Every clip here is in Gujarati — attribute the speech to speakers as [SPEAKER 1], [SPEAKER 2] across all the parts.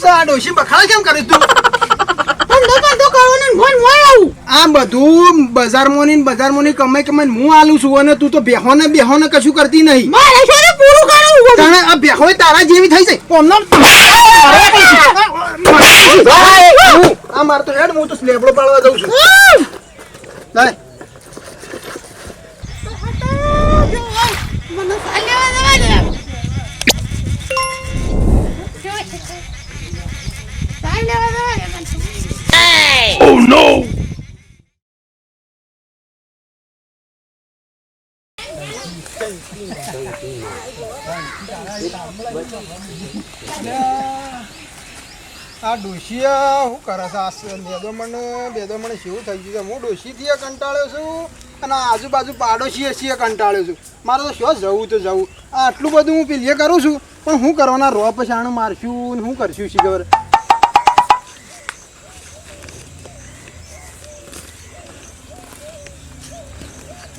[SPEAKER 1] છે આ ડોશી બખાડા કેમ કરે તું? આ બધું બજારમાં ની બજારમાં ની કમાઈ કમાઈ હું આલું છું અને તું તો બેહો ને બેહો ને કશું કરતી નહીં.
[SPEAKER 2] મારે છે ને પૂરું કરવું
[SPEAKER 1] તને આ બેહો તારા જેવી થઈ છે કોમનો આ માર તો હેડ હું તો સ્લેબડો પાડવા દઉં છું. લાય.
[SPEAKER 2] મને સાલ્યા દેવા દે. સાલ્યા no!
[SPEAKER 1] આ ડોશિયા શું કરે છે? આ મને બેદો મને શું થઈ ગયું છે? હું ડોશીથી કંટાળ્યો છું અને આજુબાજુ પાડોશી છીએ કંટાળ્યો છું. મારે તો શું જવું તો જવું. આટલું બધું હું પેલીએ કરું છું. પણ હું કરવાના રો પછાણું મારશું ને હું કરશું શી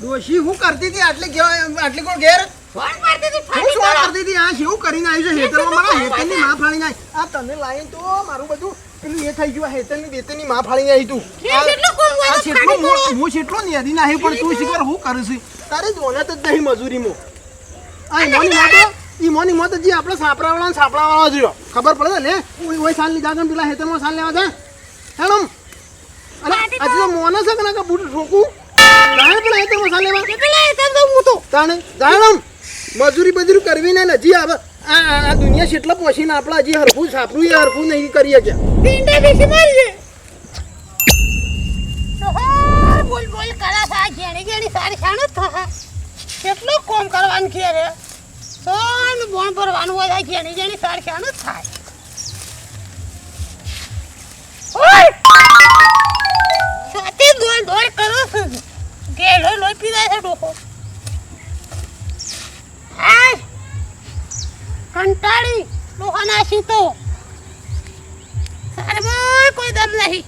[SPEAKER 1] ડોશી હું કરતી હતી આટલી આટલી કોણ ઘેર?
[SPEAKER 2] ફોન મારતી હતી? ગયો
[SPEAKER 1] કરતી હતી? આ શું કરીને આવી છે? હેતરમાં મારા માં ફાડીને આવી. આ તને લાઈન તો મારું બધું પેલું એ થઈ ગયું આ હેતરની બેતરની માં ફાડીને આવી તું. આ
[SPEAKER 2] તો
[SPEAKER 1] છેટલું હું છેટલો નેદી નાહી પણ તું શીખર હું કરું છું? તારે જોનત જ નહીં મજૂરીમાં. આ ઈમોની મોતો ઈમોની મોતો જે આપણે સાપરાવાળા સાપરાવાળા જોયો. ખબર પડે ને ઓય સાલ લીધા ને પેલા હેતરમાં સાલ લેવા છે હેડમ અરે
[SPEAKER 2] ફાટી
[SPEAKER 1] હજી તો મોનો છે કે ના કે બૂટ ઠોકું જાણે
[SPEAKER 2] તો હું તો.
[SPEAKER 1] તાણે? જાણમ મજૂરી બજૂરી કરવી ને હજી આવે આ દુનિયા કેટલા પહોંચીને આપણા હજી હરખું સાપરું એ હરખું નહીં કરીએ કે
[SPEAKER 2] પિંડા બેસી મારી બોલ બોલ કરા સા ઘેણી ઘેણી સારી જ થા. કેટલું કોમ કરવાનું છે રે સોન બોણ ભરવાનું હોય ઘેણી ઘેણી સારી જ થાય. પીવાય છે ડોકો હાય કંટાળી ડોહા નાસી તો સારમાં કોઈ દમ નહીં.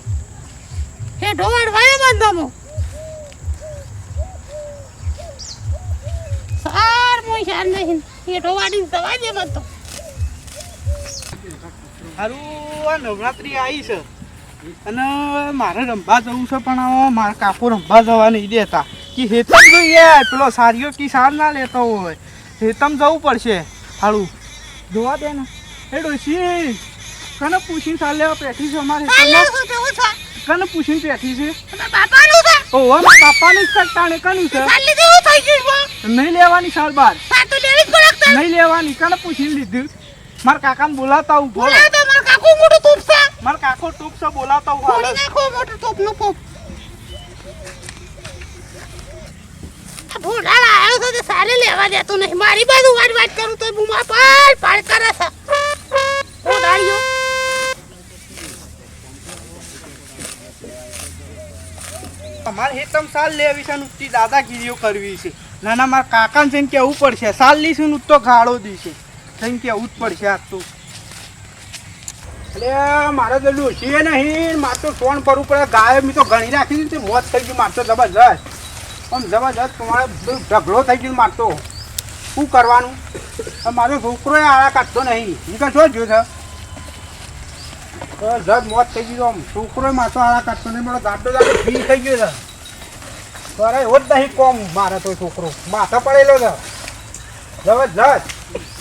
[SPEAKER 2] હે ઢોવાડ વાયો બંધમો સાર મોય
[SPEAKER 3] હારું નવરાત્રી આવી છે. અને મારે રમવા જવું છે પણ મારા કાકો રમવા જવા નહીં દેતા. કે હેતમ જોઈએ પેલો સારીઓ કિસાન ના લેતો હોય. હેતમ જવું પડશે. હાડું જોવા દે ને. એ ડોશી કને પૂછીને સાર લેવા પેઠી છે અમારે કને પૂછીને પેઠી છે? ઓહો મારા બાપાની જ કની છે? નહીં લેવાની સાર બાર. નહીં લેવાની. કને પૂછીને લીધું? મારા કાકાને બોલાવતા ઊભો
[SPEAKER 2] બોલાવ તો મારું કાકુ મોટું તોપ છે
[SPEAKER 3] મારા કાકો ટૂંક છે
[SPEAKER 2] બોલાતા નાખો મોટું તોપનું પોપ આ આવ્યો છે તે સારે લેવા દેતો નહીં. મારી બાજુ વાત વાત કરું તો બુમા પાડ પાડ કરે છે. ભૂંડાળીઓ
[SPEAKER 3] અમારે હેતમ સાલ લેવી છે ને ઉત્તી દાદાગીરીઓ કરવી છે. ના ના મારા કાકાને જઈને કેવું પડશે? સાલ લીશું ને તો ગાળો દીશે. જઈને કેવું જ પડશે આજ તો.
[SPEAKER 1] એટલે મારે તો ડોશીએ નહીં, મારે તો સોન પરવું પડે. ગાય, મેં તો ઘણી રાખી દીધી મોત થઈ ગયું, મારે તો જબરજસ્ત. આમ જબરજસ્ત તમારે બધું ઢગલો થઈ ગયો મારતો. શું કરવાનું? મારો છોકરો આળા કાઢતો નહીં. એ કે શું જોયું છે? જબ મોત થઈ ગયું આમ. છોકરો મારે આળા કાઢતો નહીં મારો ગાડો ગાડો ફી થઈ ગયો છે. અરે એવો જ નહીં કોમ મારે તો છોકરો. માથો પડેલો છે. જબરજસ્ત.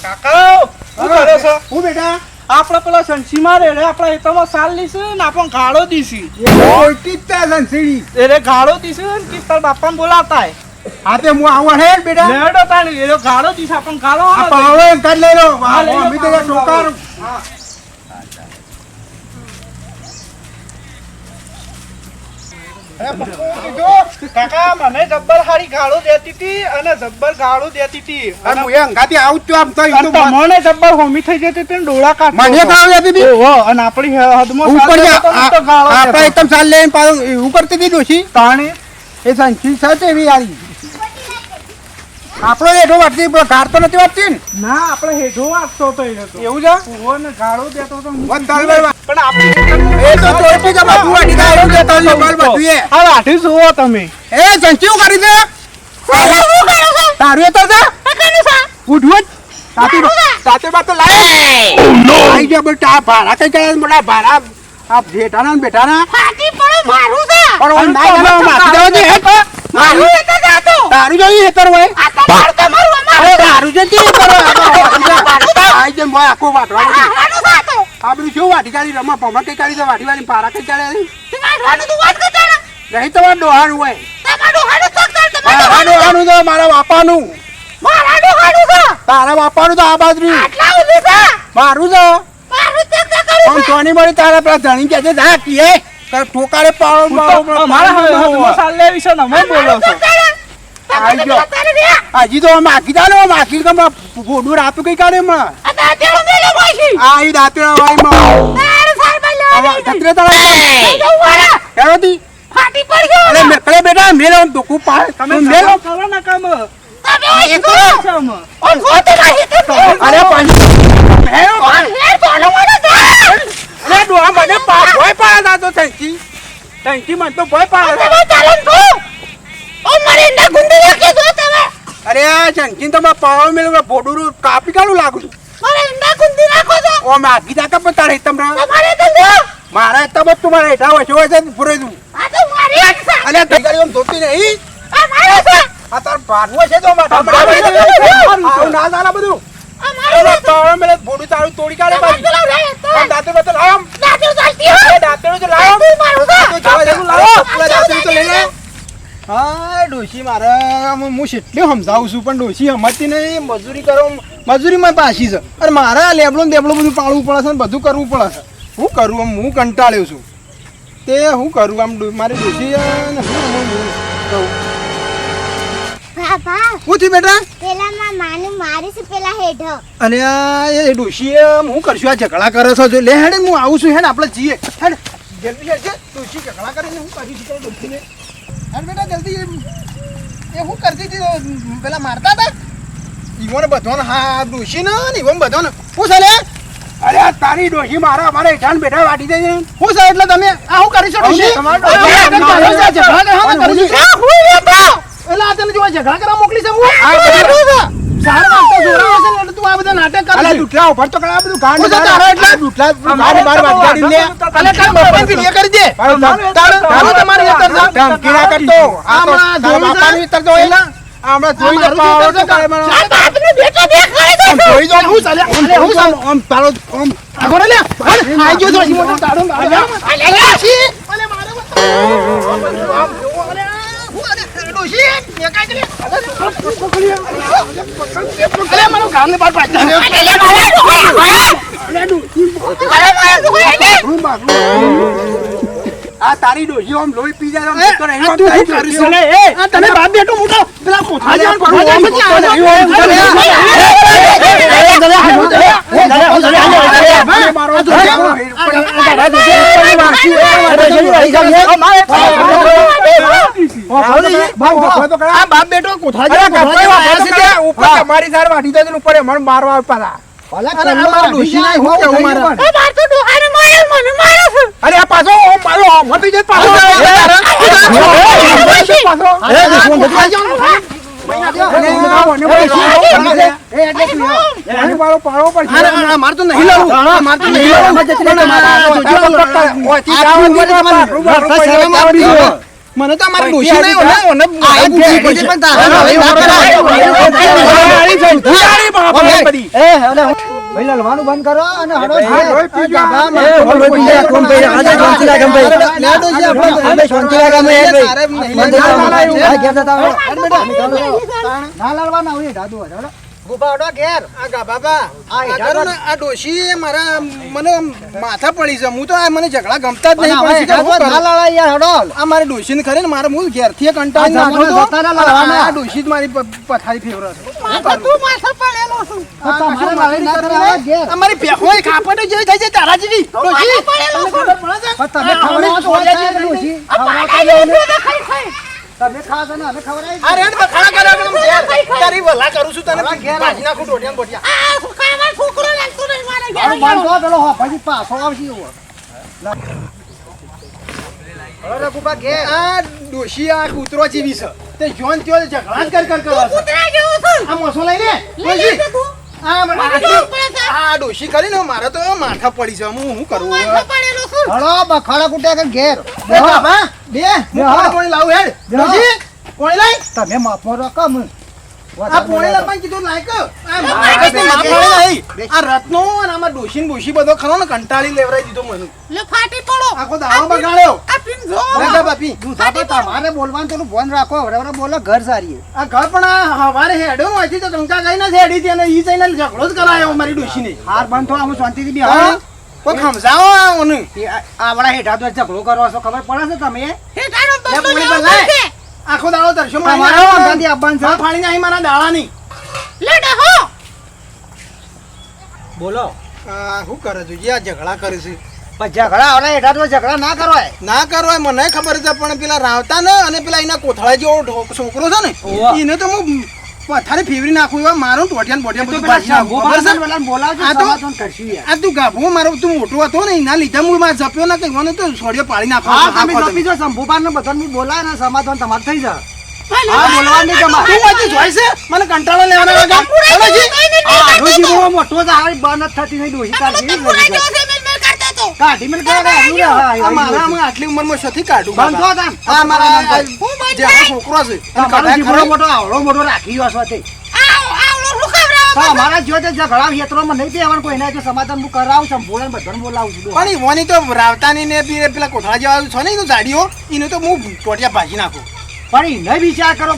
[SPEAKER 3] કાકા શું કરે
[SPEAKER 1] બેટા?
[SPEAKER 3] આપણે પેલા સંસીમાં રે રે આપણે હેતમાં સાલ લીશું ને આપણે ગાળો દીશી.
[SPEAKER 1] ઓળખી જ ત્યાં સંસીડી
[SPEAKER 3] એને ગાળો દીશું ને કે તાર બાપાને બોલાવતા હે
[SPEAKER 1] હા તે હું આવું હે બેટા?
[SPEAKER 3] લેડો તાણી એને ગાળો દીશ આપણે ગાળો
[SPEAKER 1] આ
[SPEAKER 3] આલો
[SPEAKER 1] પાવડો એમ કાઢ લઈ લો.
[SPEAKER 3] હા,
[SPEAKER 1] અમે તો
[SPEAKER 3] પાવડો, કાકા મને જબ્બર હારી ગાળો દેતી હતી અને જબ્બર ગાળો દેતી હતી
[SPEAKER 1] અને હું અંગાથી આવું છું આમ તો તો
[SPEAKER 3] જબ્બર હોમી થઈ જતી હતી ડોળા કાઢતો
[SPEAKER 1] મને ગાળો દેતી હતી
[SPEAKER 3] ઓહો અને આપણી હદમાં
[SPEAKER 1] ઉપર
[SPEAKER 3] ચાલતો
[SPEAKER 1] જા-
[SPEAKER 3] હતો ને તો ગાળો
[SPEAKER 1] આપણે એકદમ ચાલ લઈને પાછું એવું કરતી હતી ડોશી.
[SPEAKER 3] તાણી
[SPEAKER 1] એ સંચી સાથે એવી યારી આપણો હેઠો વાટતી પેલો ગાર તો નથી વાટતી ને.
[SPEAKER 3] ના આપણે હેઠો વાગતો તો
[SPEAKER 1] એવું છે?
[SPEAKER 3] કુવો ને ગાળો દેતો તો
[SPEAKER 1] વન તાલ
[SPEAKER 3] પણ આપણે
[SPEAKER 1] એ તો ચોરથી જમા તું વાટી એવું છે તાલ બાર બધું એ.
[SPEAKER 3] આ વાટી સુવો તમે?
[SPEAKER 1] એ સંચી કરી દે. તારું એ તો છે? ઉઠવું જ
[SPEAKER 4] તાતી તાતે બા તો લાય. આઈ ગયા બેટા ભાડા કઈ ગયા મોટા ભારા આ બેટાના ને બેટાના.
[SPEAKER 2] ફાટી પડો મારું છે.
[SPEAKER 4] પણ ના ઓમ દે
[SPEAKER 2] મારું તો જાતો
[SPEAKER 4] હેતર હોય
[SPEAKER 2] આ તો મારું તો મારું
[SPEAKER 4] અરે તારું છે હેતર હોય. આઈ જાય ભાઈ આખો વાટવાનો છે.
[SPEAKER 2] મારું જાતો
[SPEAKER 4] આ બધું વાટી કાઢી રમા પમા કઈ કાઢી તો વાટી વાળી પારા કઈ કાઢે નહીં તમારે ડોહાનું હોય.
[SPEAKER 2] તમારું હાડું સક્કર
[SPEAKER 4] મારા
[SPEAKER 2] તમારું
[SPEAKER 4] ડોહાનું તો. મારા બાપાનું. તારા બાપાનું તો આ બાજુ
[SPEAKER 2] આટલા ઊભી છે
[SPEAKER 4] મારું તો.
[SPEAKER 2] મારું તે તે કરું
[SPEAKER 4] આમ સોની મળી તારા પેલા ધણી કે છે? જા કીએ. કે ઠોકારે પાડો
[SPEAKER 1] મારા સાલ લેવી છે ને બોલો છો.
[SPEAKER 4] આઈ ગયો. હજી તો માખી આખી ગમ ગોડું રાતું કઈ કાઢે હમણાં આ ઈ દાંતરા વાયમાં હવે ધતરે અરે બેટા મેલો પાડે.
[SPEAKER 1] તમે
[SPEAKER 4] મેલો.
[SPEAKER 1] ને કામ.
[SPEAKER 4] અરે ડોહા મને પા ભોય પાડે તો થેન્કી થેન્કી મને તો ભોય પાડે. અરે ચંકી તો મેં પાડો મેલો ભોડું કાપી કાઢું લાગુ. છું? ઓ મેં આખી દાકા તારે તમને મારા તબત તું હેઠા હોય હોય છે પૂરે તું અરે કઈ ગાડી આમ ધોતી નહીં. આ તાર ભાગવો છે તો માથા પર આવે છે. આવું ના ચાલે બધું. અરે પાડો મેલે ભોડું તારું તોડી કાઢે પાછી. આમ દાંતેડો તો લાવ. આમ. અરે દાંતેડો તો લાવ આમ. તો જવા દે. પેલા દાંતેડો તો લઈ લે. હા ડોશી મારે હું કેટલું સમજાવું છું પણ ડોશી સમજતી નહીં મજૂરી કરો મજૂરીમાં પાછી છે. અરે મારે લેબડો દેબડો બધું પાડવું પડે છે ને બધું કરવું પડે છે. હું કરું આમ હું કંટાળ્યો છું. તે હું કરું આમ મારી ડોશી થયું બેટા?
[SPEAKER 5] પેલા માં માનું મારીશ પેલા હેઠ
[SPEAKER 4] અને આ એ ડોશી હું કરશું આ ઝઘડા કરે છે જો. લે હેડ હું આવું છું હેડ આપણે જઈએ. હેડ જલ્દી છે ડોશી ઝઘડા કરીને હું કરી છું ડોશીને. હેડ બેટા જલ્દી એ હું કરતી હતી પેલા મારતા હતા ઈવોને બધાને હા ડોશી ને ઈવોને બધાને હું છે અરે આ તારી ડોશી મારા અમારે હેઠાણ બેઠા વાટી દે છે હું છે એટલે તમે આ હું કરી શકું છે, ઝઘડા
[SPEAKER 1] કરવા મોકલી છે હું
[SPEAKER 4] આ
[SPEAKER 1] સારા વાગતા જોડાવા છે એટલે તું આ બધા નાટક કરે છે.
[SPEAKER 4] દૂઠલા ઉપર તો કળા બધું ગાંડ
[SPEAKER 1] તો તારો એટલે
[SPEAKER 4] દૂઠલા
[SPEAKER 1] અમારે
[SPEAKER 4] બાર બાર વાત કરી લે
[SPEAKER 1] અલે કાલ મોબાઈલ એ કરી દે
[SPEAKER 4] તારો
[SPEAKER 1] તારો તમારી અંદર જા
[SPEAKER 4] ધમકી ના કરતો આ તો તારા? બાપાનું તો એલા આમળા જોઈ જોઈ
[SPEAKER 1] આ
[SPEAKER 4] તો
[SPEAKER 1] મારું
[SPEAKER 4] પાવડો
[SPEAKER 1] હેતર
[SPEAKER 4] તો
[SPEAKER 1] છે.
[SPEAKER 4] કાળે મને. આમ જોઈ જો હું ચાલે
[SPEAKER 1] અલે, હું
[SPEAKER 4] જોઈ આમ તારો આમ
[SPEAKER 1] આગો લે આઈ જો તો મોટો માર્યો. અલે, અલે, મારે
[SPEAKER 4] આ તારી ડોશી આમ લોહી પી જાય તો જતો રહે. આમ તારી ડોશી
[SPEAKER 1] એ તને બાપ બેટો મોટો પેલા કોઠા
[SPEAKER 4] અલે,
[SPEAKER 1] જેવા
[SPEAKER 4] તો
[SPEAKER 1] બાપ બેટો
[SPEAKER 4] તો. ઉપર સાર વાટી દે ઉપર મારવા પાછા.
[SPEAKER 1] અરે,
[SPEAKER 4] પાછો મારો મટી જાય પાછો મને તું
[SPEAKER 1] અમારી ડોશી નહીં ઓને- ઓને
[SPEAKER 4] આ
[SPEAKER 1] પૂછવી
[SPEAKER 4] કે-
[SPEAKER 1] પણ તારા હવે
[SPEAKER 4] બંધ
[SPEAKER 6] કરો. એ, ઓલ લોહી પી ગયા, કોણ ભાઈ? આજે શાંતિ રાખે ભાઈ.
[SPEAKER 1] લે, ડોશી, આપણે તો-
[SPEAKER 6] આપણે શાંતિ રાખે અમે, એ ભાઈ.
[SPEAKER 1] તારે નહીં
[SPEAKER 6] બંધ કરો. અને
[SPEAKER 5] હડો.
[SPEAKER 6] ના લડવાના હોય, દાદુ હોય,
[SPEAKER 1] આ બાબા. ડોશી મારા મને માથા પડી છે. હું તો આ મને ઝઘડા ગમતા જ નહીં પણ
[SPEAKER 6] ના
[SPEAKER 1] કરું?
[SPEAKER 6] યાર, હડો.
[SPEAKER 1] આ મારી ડોશી ને ખરી મારે હું કંટાળી
[SPEAKER 6] આ
[SPEAKER 1] તો.
[SPEAKER 6] જતા ના
[SPEAKER 1] અને
[SPEAKER 6] લડવાના.
[SPEAKER 1] આ ડોશી જ મારી પથારી ફેવરે છે. અમારી કાપડ જેવી થઈ તારા જેવી ડોશી. ખબર પડે છે?
[SPEAKER 6] તમે ડોશી.
[SPEAKER 1] નથી.
[SPEAKER 6] ખવડાવો તો નહીં. ખાઓ છો ને અમે ખવડાવીએ
[SPEAKER 1] આ રેડ બખાડા વગર હું ઘેર. તારી વલા કરું છું તને
[SPEAKER 6] ઘેર
[SPEAKER 1] ભાજી નાખું ટોટિયા બોટિયા.
[SPEAKER 2] છોકરો લાગતું નહીં મારે
[SPEAKER 6] હારું બંધ કરો, પેલો હોફાજી પાછો આવશે એવો. હવે રઘુબા ઘેર.
[SPEAKER 1] આ ડોશી આ કૂતરો જેવી છે તે જોન ત્યો ઝઘડા કર કર કરે છે
[SPEAKER 2] કૂતરા જેવું છું
[SPEAKER 1] આ મોસો લઈને લે
[SPEAKER 2] લઈ લે તું
[SPEAKER 1] આ મને. આ ડોશી કરીને મારે તો માથા પડી છે. હું શું કરું? હળો બખાડા કુટ્યા કે ઘેર? બે બે હું કોણ લાવું હેડ? ડોશી કોણ લાય
[SPEAKER 6] તમે માફમાં રાખો મને
[SPEAKER 1] આ પોણી લાવવાનું કીધું લાયક આ
[SPEAKER 2] બે.
[SPEAKER 1] મારે તો માફ પડે નહીં.
[SPEAKER 6] બે.
[SPEAKER 1] આ રત્નો અને આમાં ડોશી બોશી બધો ખરો ને કંટાળી લેવરાઈ દીધો મને.
[SPEAKER 2] લે ફાટી પડો.
[SPEAKER 1] આખો દાડો બગાડ્યો.
[SPEAKER 2] આ પીન જો.
[SPEAKER 1] રાજા બાપી.
[SPEAKER 6] આપણે તમારે બોલવાનું થોડું ફોન રાખો. હવે હવે બોલો ઘર સારી
[SPEAKER 1] આ ઘર પણ આ હવારે હેડો ને અહીંથી તો કંકા ગઈ હેડી હતી અને ઈ જઈને ઝઘડો જ કરાયો મારી ડોશીને.
[SPEAKER 6] હાર બંધ થો અમે શાંતિથી બી
[SPEAKER 1] કોઈ સમજાવો આ ઓને
[SPEAKER 6] આવડા હેઠા તો ઝઘડો કરો છો ખબર પડે છે તમે
[SPEAKER 2] હે તારો બદલો લેવો પડશે.
[SPEAKER 1] આખો દાડો તરશો
[SPEAKER 6] તમારા વાંધાથી છે.
[SPEAKER 1] મારા દાડાની.
[SPEAKER 2] લે ડહો.
[SPEAKER 6] બોલો.
[SPEAKER 1] શું કરે છે? જે આ ઝઘડા કરે છે.
[SPEAKER 6] પણ ઝઘડા આવડા હેઠા તો ઝઘડા ના કરો
[SPEAKER 1] ના કરો મને ખબર છે પણ પેલા રાવતા ને અને પેલા એના કોથળા જેવો છોકરો છે ને એને તો હું પથારી ફેવરી નાખું એવા મારું ટોટિયાન બોટિયાન બધું ભાજી નાખું. ખબર છે? આ તો-
[SPEAKER 6] સમાધાન કરશું યાર.
[SPEAKER 1] આ તું ગાભો મારો તું મોટો હતો ને એના લીધે હું માં જપ્યો ના કહેવાનો તો સોડિયો પાડી નાખો
[SPEAKER 6] હા તમે જપી જો શંભુપાન ને બધાને બોલાય ને સમાધાન તમારે થઈ જાય. હા
[SPEAKER 1] મને કંટાળો લેવાનો
[SPEAKER 6] મોટો બંધ થતી નહીં કાઢી કાઢી મને કહે
[SPEAKER 1] આ મારા હું આટલી ઉંમરમાં શોથી કાઢું
[SPEAKER 6] બંધ. તાન.
[SPEAKER 1] આ મારા જે આ છોકરો છે અને
[SPEAKER 6] તમારો જીવડો
[SPEAKER 1] ખરો-
[SPEAKER 6] મોટો આવડો મોટો રાખી ગયો જો ઝઘડા નહીં જો સમાધાન હું કરાવું બોલે બધાને બોલાવું છું
[SPEAKER 1] પણ ઈવોની તો રાવતાની ને પેલા કોઠા જેવા છે ને તો એનું તો હું ટોટિયા ભાજી નાખું.
[SPEAKER 6] પણ એને વિચાર કરો